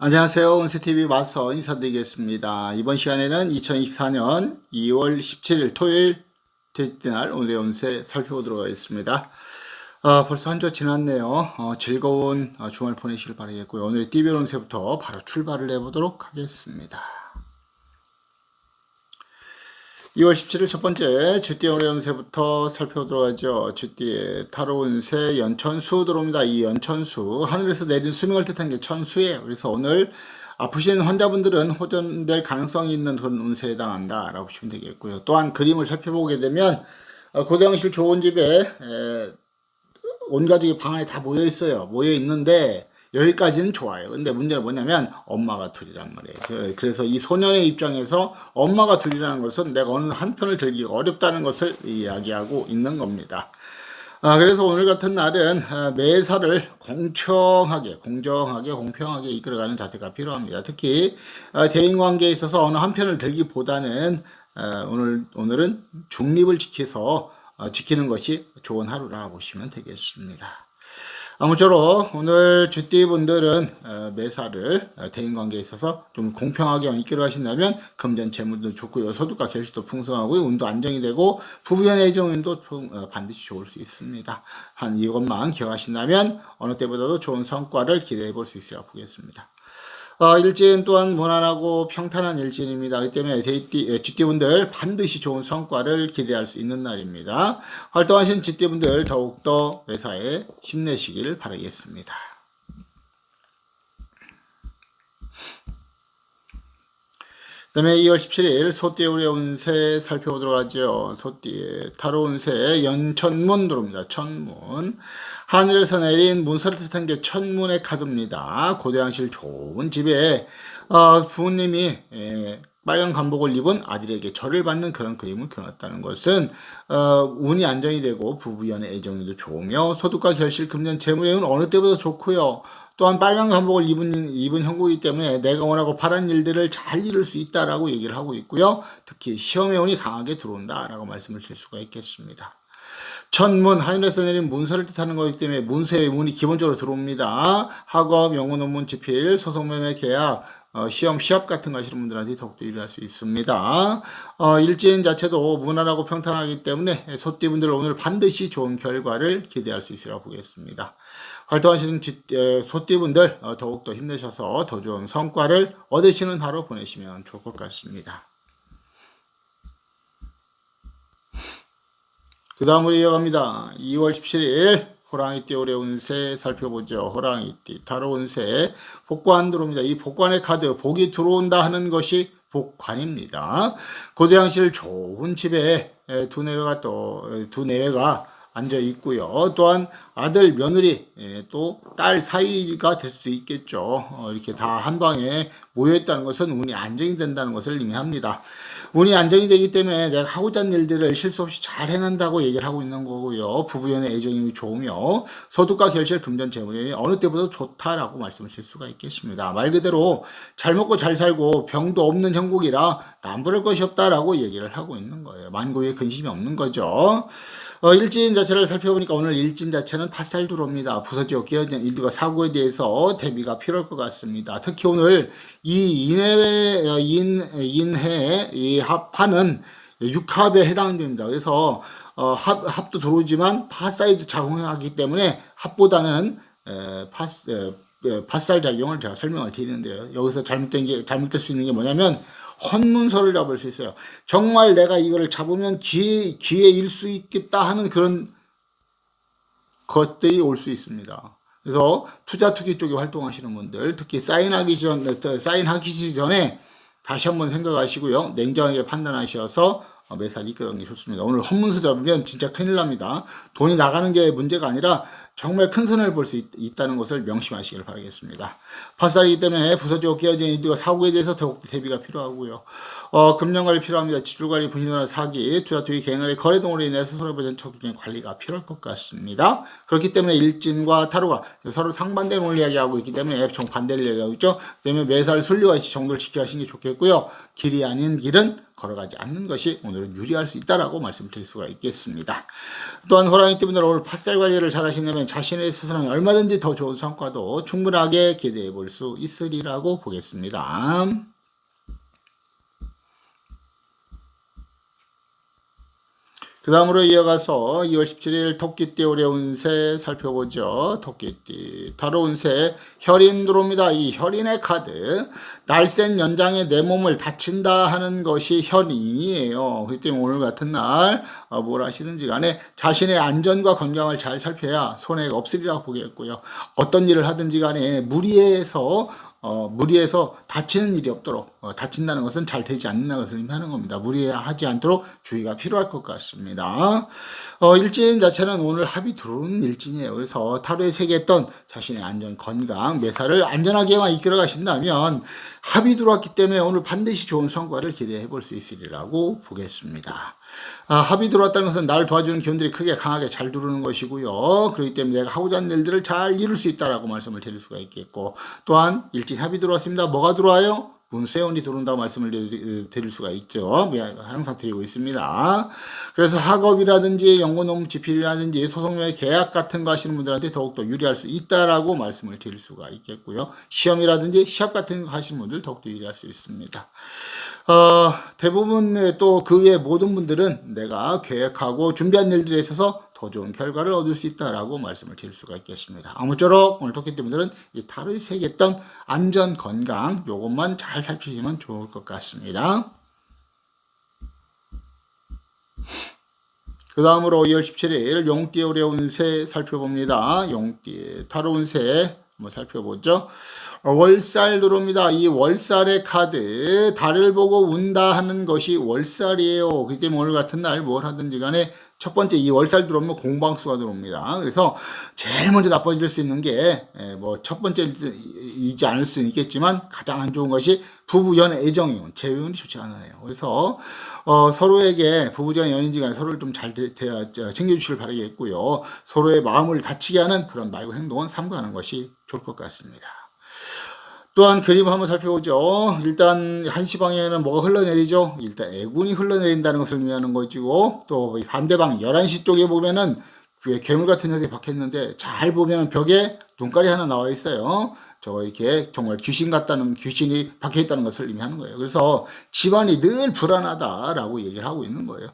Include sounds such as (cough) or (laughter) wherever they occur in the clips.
안녕하세요. 온세TV 마서 인사드리겠습니다. 이번 시간에는 2024년 2월 17일 토요일 돼지띠 날 오늘의 운세 살펴보도록 하겠습니다. 아, 벌써 한 주 지났네요. 어, 즐거운 어, 주말 보내시길 바라겠고요. 오늘의 띠별 운세부터 바로 출발을 해보도록 하겠습니다. 2월 17일 첫 번째 주띠의 오래 운세부터 살펴보도록 하죠. 주띠의 타로 운세 연천수 들어옵니다. 이 연천수 하늘에서 내린 수명을 뜻하는 게 천수예요. 그래서 오늘 아프신 환자분들은 호전될 가능성이 있는 그런 운세에 해당한다 라고 보시면 되겠고요. 또한 그림을 살펴보게 되면 어, 고대형실 좋은 집에 에, 온 가족이 방 안에 다 모여 있어요. 모여 있는데 여기까지는 좋아요. 근데 문제는 뭐냐면 엄마가 둘이란 말이에요. 그- 그래서 이 소년의 입장에서 엄마가 둘이라는 것은 내가 어느 한편을 들기가 어렵다는 것을 이야기하고 있는 겁니다. 아, 그래서 오늘 같은 날은 아, 매사를 공평하게, 공정하게, 공평하게 이끌어가는 자세가 필요합니다. 특히 아, 대인 관계에 있어서 어느 한편을 들기보다는 아, 오늘 오늘은 중립을 지켜서 어, 지키는 것이 좋은 하루라 보시면 되겠습니다. 아무쪼록 오늘 주띠분들은 어, 매사를 어, 대인관계에 있어서 좀 공평하게 이끌어 가신다면 금전 재물도 좋고요. 소득과 결실도 풍성하고 운도 안정이 되고 부부연 애정운도 좀, 어, 반드시 좋을 수 있습니다. 한 이것만 기억하신다면 어느 때보다도 좋은 성과를 기대해 볼 수 있으라 보겠습니다. 어, 일진 또한 무난하고 평탄한 일진입니다. 그렇기 때문에 데이띠, 쥐띠분들 반드시 좋은 성과를 기대할 수 있는 날입니다. 활동하신 쥐띠분들 더욱더 회사에 힘내시길 바라겠습니다. 다음에 2월 17일 소띠의 우리 운세 살펴보도록 하죠. 소띠의 타로 운세 연천문 들어옵니다. 천문. 하늘에서 내린 문서를 뜻한 게 천문의 카드입니다. 고대왕실 좋은 집에 어, 부모님이 예, 빨간 간복을 입은 아들에게 절을 받는 그런 그림을 그렸다는 것은 어, 운이 안정이 되고 부부연의 애정이도 좋으며 소득과 결실, 금전, 재물의 운 어느 때보다 좋고요. 또한 빨간 간복을 입은, 입은 형국이기 때문에 내가 원하고 바란 일들을 잘 이룰 수 있다라고 얘기를 하고 있고요. 특히 시험의 운이 강하게 들어온다라고 말씀을 드릴 수가 있겠습니다. 천문 하늘에서 내린 문서를 뜻하는 것이기 때문에 문서의 문이 기본적으로 들어옵니다. 학업, 영어 논문, 집필, 소송매매 계약, 어, 시험, 시합 같은 거 하시는 분들한테 더욱더 일할 수 있습니다. 어, 일진 자체도 무난하고 평탄하기 때문에 소띠분들 오늘 반드시 좋은 결과를 기대할 수 있으라 보겠습니다. 활동하시는 소띠분들 어, 더욱더 힘내셔서 더 좋은 성과를 얻으시는 하루 보내시면 좋을 것 같습니다. 그 다음으로 이어갑니다. 2월 17일 호랑이띠 올해 운세 살펴보죠. 호랑이띠 타로 운세 복관 들어옵니다. 이 복관의 카드 복이 들어온다 하는 것이 복관입니다. 고대왕실 좋은 집에 에, 두 내외가 또두 내외가 앉아 있고요. 또한 아들, 며느리, 또 딸 사이가 될 수 있겠죠. 어, 이렇게 다 한 방에 모여 있다는 것은 운이 안정이 된다는 것을 의미합니다. 운이 안정이 되기 때문에 내가 하고자 하는 일들을 실수 없이 잘 해낸다고 얘기를 하고 있는 거고요. 부부연의 애정이 좋으며 소득과 결실, 금전, 재물이 어느 때보다 좋다라고 말씀을 드릴 수가 있겠습니다. 말 그대로 잘 먹고 잘 살고 병도 없는 형국이라 남부를 것이 없다라고 얘기를 하고 있는 거예요. 만고에 근심이 없는 거죠. 어, 일진 자체를 살펴보니까 오늘 일진 자체는 팥살 들어옵니다. 부서지고 끼어진 일들과 사고에 대해서 대비가 필요할 것 같습니다. 특히 오늘 이 인해, 어, 인, 인해, 이 합하는 육합에 해당됩니다. 그래서, 어, 합, 합도 들어오지만 팥살도 작용하기 때문에 합보다는, 에, 팥, 에, 에, 팥살 작용을 제가 설명을 드리는데요. 여기서 잘못된 게, 잘못될 수 있는 게 뭐냐면, 헌문서를 잡을 수 있어요. 정말 내가 이거를 잡으면 기회, 기회 일 수 있겠다 하는 그런 것들이 올 수 있습니다. 그래서 투자 투기 쪽에 활동하시는 분들, 특히 사인하기 전, 어, 사인하기 전에 다시 한번 생각하시고요. 냉정하게 판단하셔서 어, 매살 이끌어가는 게 좋습니다. 오늘 헌문서 잡으면 진짜 큰일 납니다. 돈이 나가는 게 문제가 아니라 정말 큰 손해를 볼 수 있다는 것을 명심하시길 바라겠습니다. 팥살이기 때문에 부서지고 깨어진 일들과 사고에 대해서 더욱 대비가 필요하고요. 어, 금융관리 필요합니다. 지출관리, 분신관리, 사기, 투자, 투기, 갱간의 거래 등으로 인해서 손해보전 적극적인 관리가 필요할 것 같습니다. 그렇기 때문에 일진과 타로가 서로 상반된 원리 이야기하고 있기 때문에 정반대를 이야기하고 있죠. 그 때문에 매살 순리와 정도를 지켜가시는 게 좋겠고요. 길이 아닌 길은 걸어가지 않는 것이 오늘은 유리할 수 있다라고 말씀드릴 수가 있겠습니다. 또한 호랑이 띠분들 오늘 팥살 관리를 잘 하신다면 자신의 스스로는 얼마든지 더 좋은 성과도 충분하게 기대해 볼 수 있으리라고 보겠습니다. 그 다음으로 이어가서 2월 17일 토끼띠 올해 운세 살펴보죠. 토끼띠. 타로 운세 혈인 들어옵니다. 이 혈인의 카드. 날쌘 연장에 내 몸을 다친다 하는 것이 혈인이에요. 그렇기 때문에 오늘 같은 날, 어, 뭘 하시든지 간에 자신의 안전과 건강을 잘 살펴야 손해가 없으리라고 보겠고요. 어떤 일을 하든지 간에 무리해서 어, 무리해서 다치는 일이 없도록 어, 다친다는 것은 잘 되지 않는다는 것을 의미하는 겁니다. 무리하지 않도록 주의가 필요할 것 같습니다. 어, 일진 자체는 오늘 합이 들어오는 일진이에요. 그래서 타로에 새겼던 자신의 안전, 건강, 매사를 안전하게만 이끌어 가신다면 합이 들어왔기 때문에 오늘 반드시 좋은 성과를 기대해 볼 수 있으리라고 보겠습니다. 아, 합이 들어왔다는 것은 나를 도와주는 기운들이 크게 강하게 잘 들어오는 것이고요. 그렇기 때문에 내가 하고자 하는 일들을 잘 이룰 수 있다라고 말씀을 드릴 수가 있겠고 또한 일진 합이 들어왔습니다. 뭐가 들어와요? 문세운이 들어온다고 말씀을 드릴 수가 있죠. 예, 항상 드리고 있습니다. 그래서 학업이라든지 연구논문 집필이라든지 소송의 계약 같은 거 하시는 분들한테 더욱더 유리할 수 있다라고 말씀을 드릴 수가 있겠고요. 시험이라든지 시합 같은 거 하시는 분들 더욱더 유리할 수 있습니다. 어, 대부분 또 그 외 모든 분들은 내가 계획하고 준비한 일들에 있어서 더 좋은 결과를 얻을 수 있다라고 말씀을 드릴 수가 있겠습니다. 아무쪼록 오늘 토끼띠분들은 이 타로에 새겼던 안전, 건강 요것만 잘 살피시면 좋을 것 같습니다. 그 다음으로 2월 17일 용띠 오래 운세 살펴봅니다. 용띠 타로 운세 한번 살펴보죠. 어, 월살 들어옵니다. 이 월살의 카드 달을 보고 운다 하는 것이 월살이에요. 때문에 오늘 같은 날 뭘 하든지 간에 첫 번째 이 월살 들어오면 공방수가 들어옵니다. 그래서 제일 먼저 나빠질 수 있는 게 뭐 첫 번째이지 않을 수는 있겠지만 가장 안 좋은 것이 부부연 애정이요. 재운이 좋지 않아요. 그래서 어, 서로에게 부부간 연인지간에 서로를 좀 잘 챙겨주시길 바라겠고요. 서로의 마음을 다치게 하는 그런 말과 행동은 삼가하는 것이 좋을 것 같습니다. 또한 그림을 한번 살펴보죠. 일단 한시 방향에는 뭐가 흘러내리죠? 일단 애군이 흘러내린다는 것을 의미하는 거지고 또 반대방 11시 쪽에 보면은 그 괴물 같은 녀석이 박혔는데 잘 보면 벽에 눈깔이 하나 나와 있어요. 저 이렇게 정말 귀신 같다는 귀신이 박혀 있다는 것을 의미하는 거예요. 그래서 집안이 늘 불안하다라고 얘기를 하고 있는 거예요.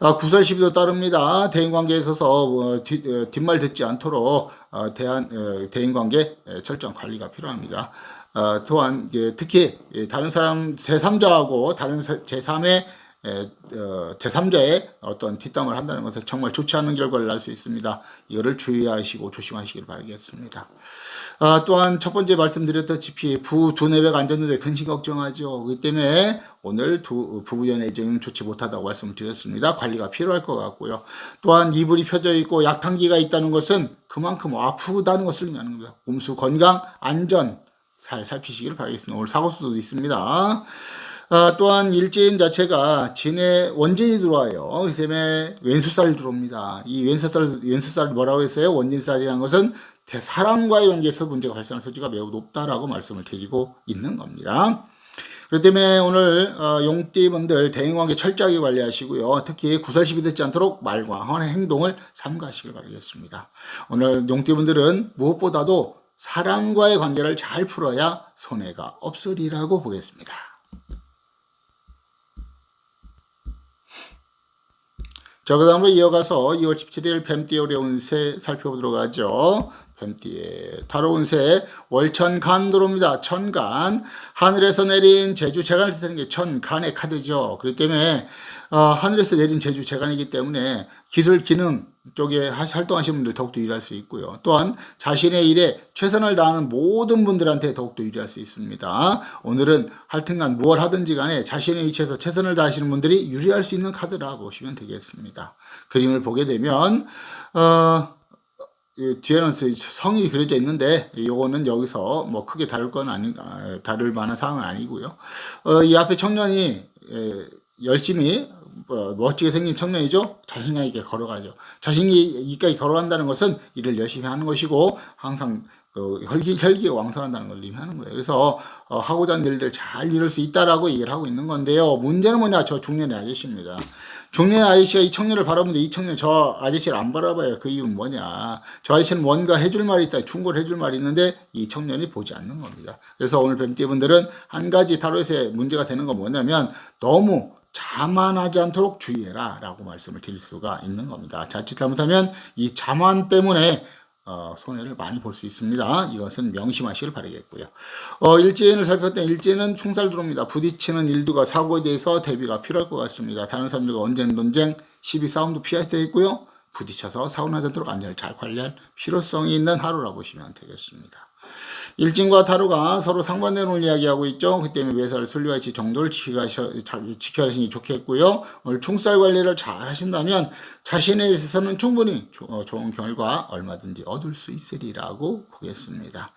아, 구설 시비도 따릅니다. 대인 관계에 있어서 어, 뒷, 어, 뒷말 듣지 않도록 어, 대한 어, 대인 관계 철저한 관리가 필요합니다. 어, 또한 특히 다른 사람 제3자하고 다른 제3의 어, 제3자의 어떤 뒷담을 한다는 것은 정말 좋지 않은 결과를 날 수 있습니다. 이거를 주의하시고 조심하시길 바라겠습니다. 아, 또한 첫 번째 말씀드렸다시피 부 두뇌백 안졌는데 근심 걱정하죠. 그렇기 때문에 오늘 두 부부연 애정은 좋지 못하다고 말씀을 드렸습니다. 관리가 필요할 것 같고요. 또한 이불이 펴져 있고 약탕기가 있다는 것은 그만큼 아프다는 것을 의미하는 겁니다. 음수 건강 안전 잘 살피시길 바라겠습니다. 오늘 사고수도 있습니다. 아, 또한 일진 자체가 진의 원진이 들어와요. 그 때문에 왼수살이 들어옵니다. 이 왼수살, 왼수살 뭐라고 했어요? 원진살이라는 것은 사람과의 관계에서 문제가 발생할 소지가 매우 높다라고 말씀을 드리고 있는 겁니다. 그렇기 때문에 오늘 어, 용띠분들 대인관계 철저하게 관리하시고요. 특히 구설시비 듣지 않도록 말과 행동을 삼가하시길 바라겠습니다. 오늘 용띠분들은 무엇보다도 사람과의 관계를 잘 풀어야 손해가 없으리라고 보겠습니다. 자, 그 다음으로 이어가서 2월 17일 뱀띠 어려운 새 살펴보도록 하죠. 뱀띠의 다로운 새 월천간 들어옵니다. 천간 하늘에서 내린 제주 재간을 뜻하는 게 천간의 카드죠. 그렇기 때문에 어, 하늘에서 내린 제주 재간이기 때문에 기술 기능 쪽에 활동하시는 분들 더욱더 일할 수 있고요. 또한 자신의 일에 최선을 다하는 모든 분들한테 더욱더 유리할 수 있습니다. 오늘은 하여튼간 무엇 하든지 간에 자신의 위치에서 최선을 다하시는 분들이 유리할 수 있는 카드라 보시면 되겠습니다. 그림을 보게 되면 어, 뒤에는 성이 그려져 있는데 요거는 여기서 뭐 크게 다를 건 아니 다를 만한 상황은 아니고요. 어, 이 앞에 청년이 에, 열심히 어, 멋지게 생긴 청년이죠. 자신감 있게 걸어가죠. 자신이 이까지 걸어간다는 것은 일을 열심히 하는 것이고 항상 그 혈기 혈기가 왕성한다는 걸 의미하는 거예요. 그래서 어, 하고자 하는 일들 잘 이룰 수 있다라고 얘기를 하고 있는 건데요. 문제는 뭐냐? 저 중년의 아저씨입니다. 중년의 아저씨가 이 청년을 바라보는데 이 청년 저 아저씨를 안 바라봐요. 그 이유는 뭐냐? 저 아저씨는 뭔가 해줄 말이 있다. 충고를 해줄 말이 있는데 이 청년이 보지 않는 겁니다. 그래서 오늘 뱀띠분들은 한 가지 타로에서 문제가 되는 건 뭐냐면 너무 자만하지 않도록 주의해라 라고 말씀을 드릴 수가 있는 겁니다. 자칫 잘못하면 이 자만 때문에 어, 손해를 많이 볼 수 있습니다. 이것은 명심하시길 바라겠고요. 어, 일진을 살폈던 일진은 충살 들어옵니다. 부딪히는 일들과 사고에 대해서 대비가 필요할 것 같습니다. 다른 사람들과 언쟁, 논쟁, 시비, 싸움도 피할 때 있고요. 부딪혀서 사고 나지 않도록 안전을 잘 관리할 필요성이 있는 하루라 보시면 되겠습니다. 일진과 타로가 서로 상반되는 이야기하고 있죠. 그 때문에 매사를 순리와치 정도를 지켜야 하시니 좋겠고요. 오늘 충살 관리를 잘 하신다면 자신에 있어서는 충분히 조, 어, 좋은 결과 얼마든지 얻을 수 있으리라고 보겠습니다.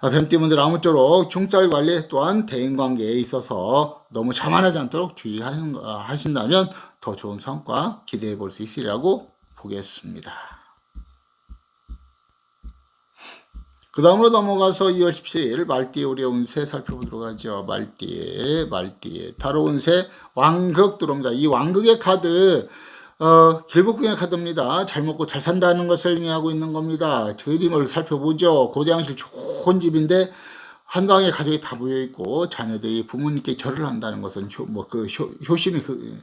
어, 뱀띠분들 아무쪼록 충살 관리 또한 대인관계에 있어서 너무 자만하지 않도록 주의하신다면 더 좋은 성과 기대해 볼 수 있으리라고 보겠습니다. 그 다음으로 넘어가서 2월 17일 말띠의 우리 운세 살펴보도록 하죠. 말띠의, 말띠의. 다로 운세 왕극 들어옵니다. 이 왕극의 카드, 어, 길복궁의 카드입니다. 잘 먹고 잘 산다는 것을 의미하고 있는 겁니다. 그림을 살펴보죠. 고대왕실 좋은 집인데, 한강에 가족이 다 모여 있고 자녀들이 부모님께 절을 한다는 것은 효, 뭐그 효심이 그 예,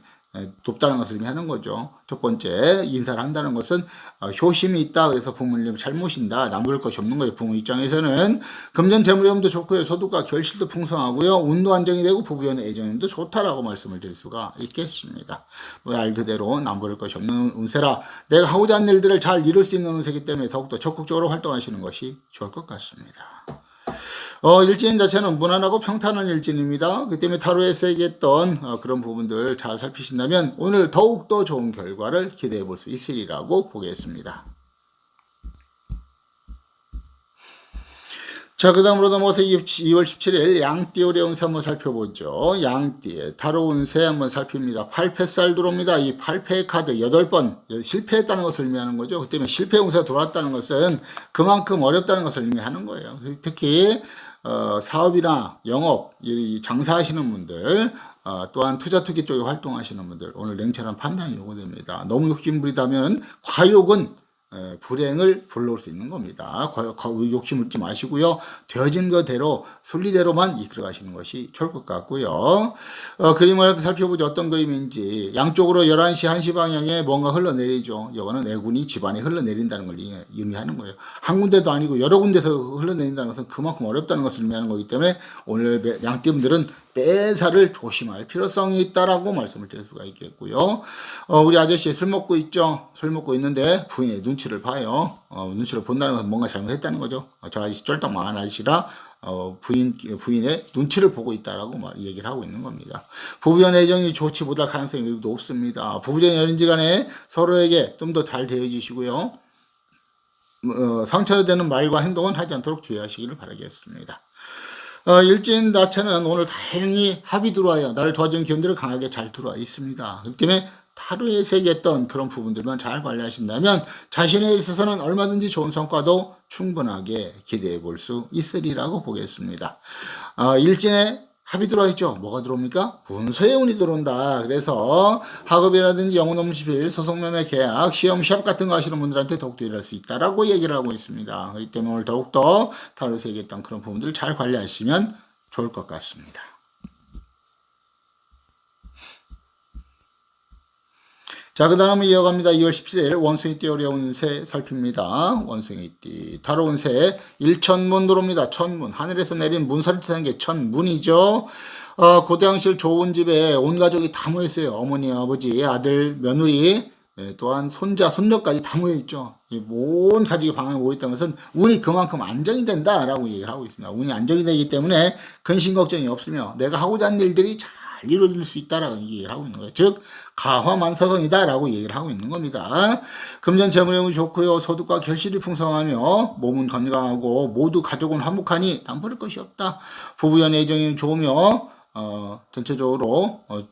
돕다는 것을 의미하는 거죠. 첫 번째 인사를 한다는 것은 어, 효심이 있다. 그래서 부모님 잘 모신다. 남부를 것이 없는 거죠. 부모 입장에서는 금전 재물염도 좋고요. 소득과 결실도 풍성하고요. 운도 안정이 되고 부부연의 애정도 좋다라고 말씀을 드릴 수가 있겠습니다. 뭐알 그대로 남부를 것이 없는 운세라 내가 하고자 하는 일들을 잘 이룰 수 있는 운세기 때문에 더욱더 적극적으로 활동하시는 것이 좋을 것 같습니다. 어, 일진 자체는 무난하고 평탄한 일진입니다. 그 때문에 타로에서 얘기했던 어, 그런 부분들 잘 살피신다면 오늘 더욱더 좋은 결과를 기대해 볼 수 있으리라고 보겠습니다. 자, 그 다음으로 넘어서 2월 17일 양띠 오래 운세 한번 살펴보죠. 양띠, 타로 운세 한번 살핍니다. 8패살 들어옵니다. 이 8패 카드 8번 실패했다는 것을 의미하는 거죠. 그 때문에 실패 운세가 돌아왔다는 것은 그만큼 어렵다는 것을 의미하는 거예요. 특히 어, 사업이나 영업, 장사하시는 분들, 어, 또한 투자 투기 쪽에 활동하시는 분들, 오늘 냉철한 판단이 요구됩니다. 너무 욕심부리다면 과욕은 불행을 불러올 수 있는 겁니다. 욕심 을지 마시고요. 되어진 것대로 순리대로만 이끌어 가시는 것이 좋을 것 같고요. 어, 그림을 살펴보죠. 어떤 그림인지 양쪽으로 11시 1시 방향에 뭔가 흘러내리죠. 이거는 내군이 집안에 흘러내린다는 걸 의미하는 거예요. 한 군데도 아니고 여러 군데서 흘러내린다는 것은 그만큼 어렵다는 것을 의미하는 거기 때문에 오늘 양띠분들은 빼사를 조심할 필요성이 있다라고 말씀을 드릴 수가 있겠고요. 어, 우리 아저씨 술 먹고 있죠. 술 먹고 있는데 부인의 눈치를 봐요. 어, 눈치를 본다는 것은 뭔가 잘못했다는 거죠. 어, 저 아저씨 쫄딱 망한 아저씨라 어, 부인 부인의 눈치를 보고 있다라고 말 얘기를 하고 있는 겁니다. 부부 간 애정이 좋지 못할 가능성이 매우 높습니다. 부부間연인지 간에 서로에게 좀 더 잘 대해주시고요. 어, 상처가 되는 말과 행동은 하지 않도록 주의하시기를 바라겠습니다. 어, 일진 자체는 오늘 다행히 합이 들어와요. 나를 도와준 기운들이 강하게 잘 들어와 있습니다. 그렇기 때문에 타로에 새겼던 그런 부분들만 잘 관리하신다면 자신에 있어서는 얼마든지 좋은 성과도 충분하게 기대해 볼 수 있으리라고 보겠습니다. 어, 일진의 합이 들어와 있죠. 뭐가 들어옵니까? 분서의 운이 들어온다. 그래서 학업이라든지 업무실, 소송매매 계약, 시험, 시합 같은 거 하시는 분들한테 더욱더 일할 수 있다라고 얘기를 하고 있습니다. 그렇기 때문에 오늘 더욱더 다루서 얘기했던 그런 부분들 잘 관리하시면 좋을 것 같습니다. 자, 그 다음에 이어갑니다. 2월 17일 원숭이 띠 어려운 새 살핍니다. 원숭이 띠. 다로운 새 일천문 도로입니다. 천문. 하늘에서 내린 문서를 뜻하는 게 천문이죠. 어, 고대왕실 좋은 집에 온 가족이 다 모였어요. 어머니, 아버지, 아들, 며느리, 예, 또한 손자, 손녀까지 다 모여있죠. 온 가족이 방에 모여있다는 것은 운이 그만큼 안정이 된다라고 얘기를 하고 있습니다. 운이 안정이 되기 때문에 근심 걱정이 없으며 내가 하고자 하는 일들이 잘 이루어질 수 있다라고 얘기를 하고 있는 거예요. 즉 가화만사성이다라고 얘기를 하고 있는 겁니다. 금전 재물형이 좋고요. 소득과 결실이 풍성하며 몸은 건강하고 모두 가족은 화목하니 남부를 것이 없다. 부부연 애정이 좋으며 어, 전체적으로 어, 어,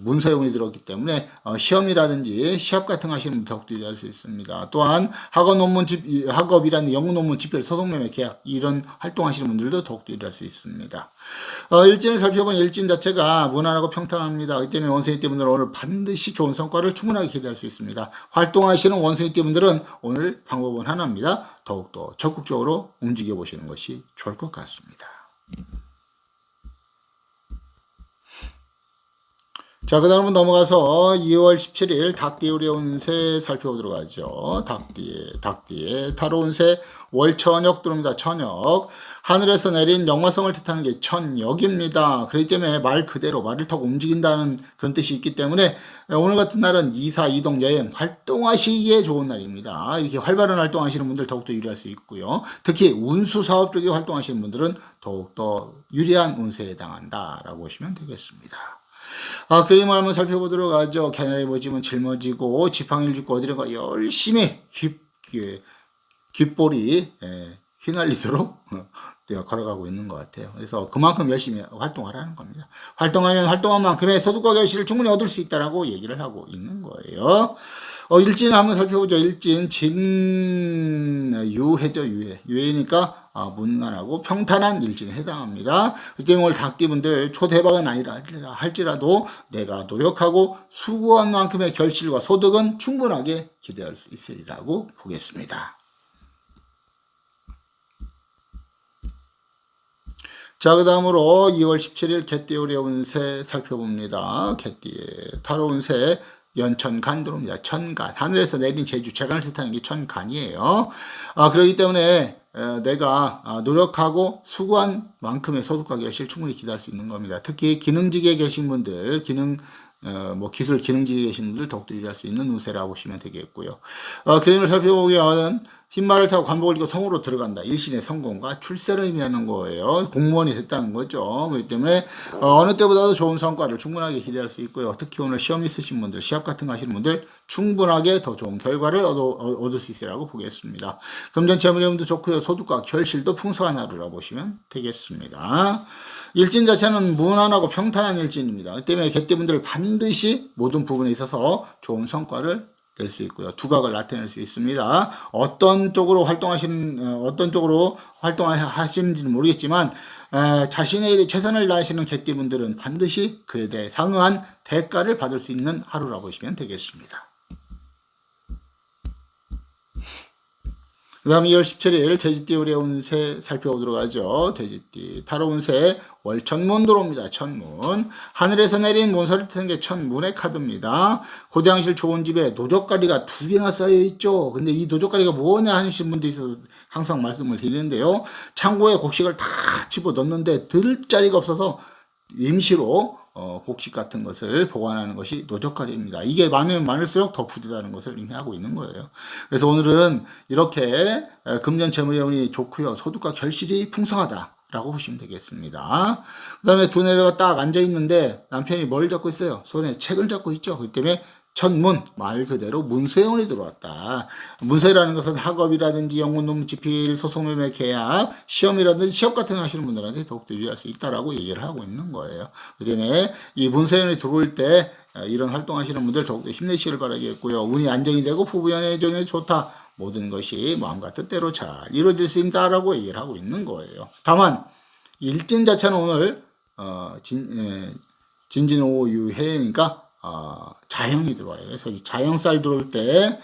문서용이 들었기 때문에 어, 시험이라든지 시합 같은 거 하시는 분 더욱더 유리할 수 있습니다. 또한 학업 논문 집 이, 학업이라는 영문 논문 집필 소송매매 계약 이런 활동하시는 분들도 더욱더 유리할 수 있습니다. 어, 일진을 살펴본 일진 자체가 무난하고 평탄합니다. 이 때문에 원숭이 띠분들은 오늘 반드시 좋은 성과를 충분하게 기대할 수 있습니다. 활동하시는 원숭이 띠분들은 오늘 방법은 하나입니다. 더욱더 적극적으로 움직여 보시는 것이 좋을 것 같습니다. 자, 그 다음은 넘어가서 2월 17일 닭띠우리 운세 살펴보도록 하죠. 닭띠에, 닭띠에, 타로 운세 월천역 들어옵니다. 천역. 하늘에서 내린 영화성을 뜻하는 게 천역입니다. 그렇기 때문에 말 그대로 말을 타고 움직인다는 그런 뜻이 있기 때문에 오늘 같은 날은 이사, 이동, 여행, 활동하시기에 좋은 날입니다. 이렇게 활발한 활동하시는 분들 더욱더 유리할 수 있고요. 특히 운수 사업 쪽에 활동하시는 분들은 더욱더 유리한 운세에 해당한다라고 보시면 되겠습니다. 아, 그림을 한번 살펴보도록 하죠. 캐나리 모집은 짊어지고 지팡이를 짚고 어디론가 열심히 귓, 귀, 귓볼이 예, 휘날리도록 (laughs) 내가 걸어가고 있는 것 같아요. 그래서 그만큼 열심히 활동하라는 겁니다. 활동하면 활동한 만큼의 소득과 결실을 충분히 얻을 수 있다라고 얘기를 하고 있는 거예요. 어, 일진 한번 살펴보죠. 일진 진 유해죠 유해. 유해니까 아, 무난하고 평탄한 일진에 해당합니다. 오늘 닭띠분들 초대박은 아니라 할지라도 내가 노력하고 수고한 만큼의 결실과 소득은 충분하게 기대할 수 있으리라고 보겠습니다. 자, 그 다음으로 2월 17일 개띠오리 운세 살펴봅니다. 개띠의 타로 운세 연천간 들어옵니다. 천간. 하늘에서 내린 제주, 재간을 뜻하는 게 천간이에요. 아, 그렇기 때문에 에, 내가 아, 노력하고 수고한 만큼의 소득과 결실 충분히 기대할 수 있는 겁니다. 특히 기능직에 계신 분들, 기능 어, 뭐 기술 기능직에 계신 분들 더욱더 유리할 수 있는 운세라고 보시면 되겠고요. 어, 그림을 살펴보면 흰말을 타고 관복을 입고 성으로 들어간다. 일신의 성공과 출세를 의미하는 거예요. 공무원이 됐다는 거죠. 그렇기 때문에 어, 느 때보다도 좋은 성과를 충분하게 기대할 수 있고요. 특히 오늘 시험 있으신 분들, 시합 같은 거 하시는 분들 충분하게 더 좋은 결과를 얻어, 얻을 수 있으라고 보겠습니다. 금전치 재물염도 좋고요. 소득과 결실도 풍성한 하루라고 보시면 되겠습니다. 일진 자체는 무난하고 평탄한 일진입니다. 그 때문에 개띠분들 반드시 모든 부분에 있어서 좋은 성과를 낼수 있고요. 두각을 나타낼 수 있습니다. 어떤 쪽으로 활동하시는, 어, 어떤 쪽으로 활동하시는지는 모르겠지만, 자신의 일에 최선을 다하시는 개띠분들은 반드시 그에 대해 상응한 대가를 받을 수 있는 하루라고 보시면 되겠습니다. 다음 2월 17일 돼지띠 우리 운세 살펴보도록 하죠. 돼지띠 타로 운세 월천문 들어옵니다. 천문 하늘에서 내린 문서를 트는 게 천문의 카드입니다. 고대항실 좋은 집에 노적가리가 두 개나 쌓여 있죠. 근데 이 노적가리가 뭐냐 하시는 분들이 있어서 항상 말씀을 드리는데요. 창고에 곡식을 다 집어 넣는데 들 자리가 없어서 임시로 어, 곡식 같은 것을 보관하는 것이 노적거리입니다. 이게 많으면 많을수록 더 부재다는 것을 의미하고 있는 거예요. 그래서 오늘은 이렇게 금전 재물운이 좋고요. 소득과 결실이 풍성하다. 라고 보시면 되겠습니다. 그 다음에 두 내외가 딱 앉아 있는데 남편이 뭘 잡고 있어요? 손에 책을 잡고 있죠. 그렇기 때문에 천문 말 그대로 문서형이 들어왔다. 문서라는 것은 학업이라든지 영문 논문 집필 소송 매매 계약 시험이라든지 시험 같은 거 하시는 분들한테 더욱더 유리할 수 있다라고 얘기를 하고 있는 거예요. 그다음에 이 문서형이 들어올 때 어, 이런 활동하시는 분들 더욱더 힘내시길 바라겠고요. 운이 안정이 되고 부부 연애 정에 좋다. 모든 것이 마음과 뜻대로 잘 이루어질 수 있다라고 얘기를 하고 있는 거예요. 다만 일진 자체는 오늘 어, 진, 예, 진진오유해니까 어, 자형이 들어와요. 그래서 이 자형살 들어올 때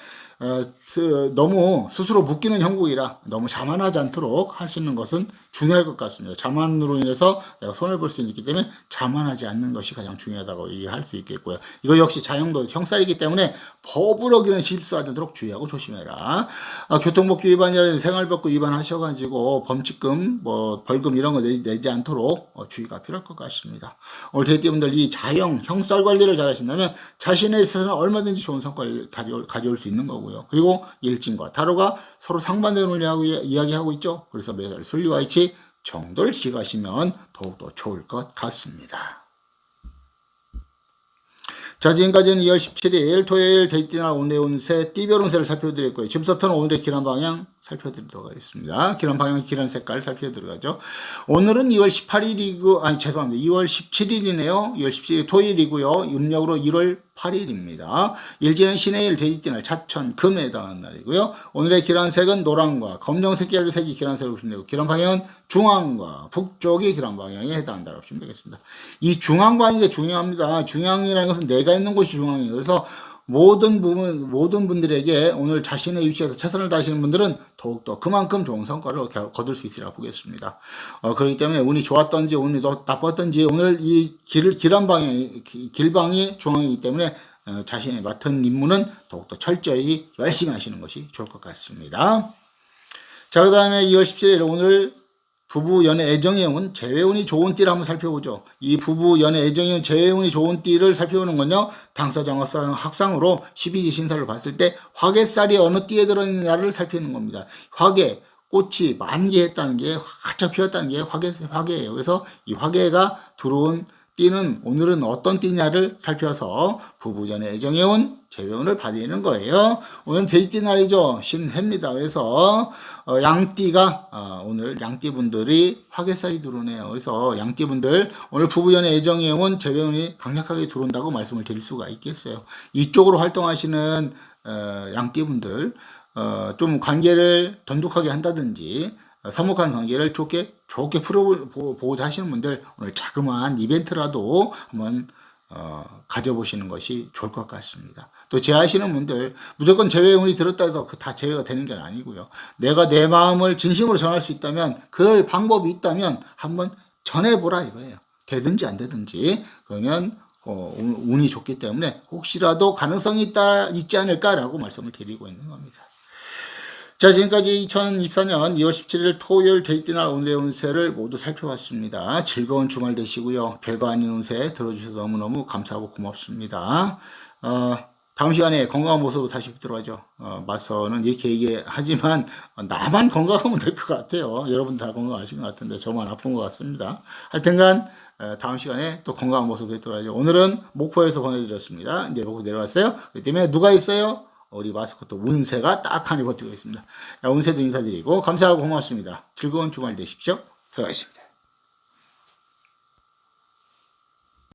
너무 스스로 묶이는 형국이라 너무 자만하지 않도록 하시는 것은 중요할 것 같습니다. 자만으로 인해서 내가 손을 볼 수 있기 때문에 자만하지 않는 것이 가장 중요하다고 얘기할 수 있겠고요. 이거 역시 자형도 형살이기 때문에 법을 어기는 실수하지 않도록 주의하고 조심해라. 아, 교통법규 위반이라든 생활법규 위반하셔가지고 범칙금, 뭐 벌금 이런 거 내, 지 않도록 어, 주의가 필요할 것 같습니다. 오늘 대띠분들 이 자형, 형살 관리를 잘 하신다면 자신에 있어서는 얼마든지 좋은 성과를 가져올, 가져올 수 있는 거고 요. 그리고 일진과 타로가 서로 상반되는 이야기하고 있죠. 그래서 매달 순리와 이치 정도를 기가시면 더욱더 좋을 것 같습니다. 자, 지금까지는 2월 17일 토요일 데이트날 오늘 운세 띠별 운세를 살펴드렸고요. 지금부터는 오늘의 기란 방향 살펴드리도록 하겠습니다. 기란 방향, 기란 색깔 하죠. 오늘은 2월 18일이고, 아니, 죄송합니다. 2월 17일이네요. 2월 17일 토요일이고요. 음력으로 1월 8일입니다. 일지는 신의 일, 돼지띠날, 자천, 금에 해당하는 날이고요. 오늘의 기란색은 노랑과 검정색 계열의 색이 기란색으로 보시면 되고, 기란 방향은 중앙과 북쪽이 기란 방향에 해당한다고 보시면 되겠습니다. 이 중앙 방향이 중요합니다. 중앙이라는 것은 내가 있는 곳이 중앙이에요. 그래서 모든 부분, 모든 분들에게 오늘 자신의 위치에서 최선을 다하시는 분들은 더욱더 그만큼 좋은 성과를 겨- 거둘 수 있으리라 보겠습니다. 어, 그렇기 때문에 운이 좋았던지 운이 더 나빴던지 오늘 이 길, 길한 방향이, 기- 길방이 중앙이기 때문에 어, 자신이 맡은 임무는 더욱더 철저히 열심히 하시는 것이 좋을 것 같습니다. 자, 그 다음에 2월 17일 오늘 부부 연애 애정의 운, 재회운이 좋은 띠를 한번 살펴보죠. 이 부부 연애 애정의 운, 재회운이 좋은 띠를 살펴보는 건요. 당사장 학상, 학상으로 12지 신사를 봤을 때 화개살이 어느 띠에 들어있느냐를 살피는 겁니다. 화개, 꽃이 만개했다는 게 활짝 피었다는 게 화개, 화개예요. 그래서 이 화개가 들어온 띠는 오늘은 어떤 띠냐를 살펴서 부부 연애 애정의 운, 재회운을 받이는 거예요. 오늘은 돼지띠 날이죠. 신해입니다. 그래서 어, 양띠가 어, 오늘 양띠분들이 화개살이 들어오네요. 그래서 양띠분들 오늘 부부연의 애정의 온 재배운이 강력하게 들어온다고 말씀을 드릴 수가 있겠어요. 이쪽으로 활동하시는 어, 양띠분들 어, 좀 관계를 돈독하게 한다든지 어, 서먹한 관계를 좋게 좋게 풀어보고자 하시는 분들 오늘 자그마한 이벤트라도 한번 어, 가져보시는 것이 좋을 것 같습니다. 또 제하시는 분들 무조건 제외운이 들었다 해서 그다 제외가 되는 게 아니고요. 내가 내 마음을 진심으로 전할 수 있다면 그럴 방법이 있다면 한번 전해보라 이거예요. 되든지 안 되든지 그러면 어, 운- 운이 좋기 때문에 혹시라도 가능성이 있다 있지 않을까라고 말씀을 드리고 있는 겁니다. 자, 지금까지 2024년 2월 17일 토요일 데이트날 오늘의 운세를 모두 살펴봤습니다. 즐거운 주말 되시고요. 별거 아닌 운세 들어주셔서 너무너무 감사하고 고맙습니다. 어, 다음 시간에 건강한 모습으로 다시 뵙도록 하죠. 어, 맞서는 이렇게 얘기하지만 어, 나만 건강하면 될 것 같아요. 여러분 다 건강하신 것 같은데 저만 아픈 것 같습니다. 하여튼간 어, 다음 시간에 또 건강한 모습으로 뵙도록 하죠. 오늘은 목포에서 보내드렸습니다. 이제 목포 내려왔어요. 그렇기 때문에 누가 있어요? 우리 마스코트 운세가 딱하니 버티고 있습니다. 자, 운세도 인사드리고 감사하고 고맙습니다. 즐거운 주말 되십시오. 들어가겠습니다.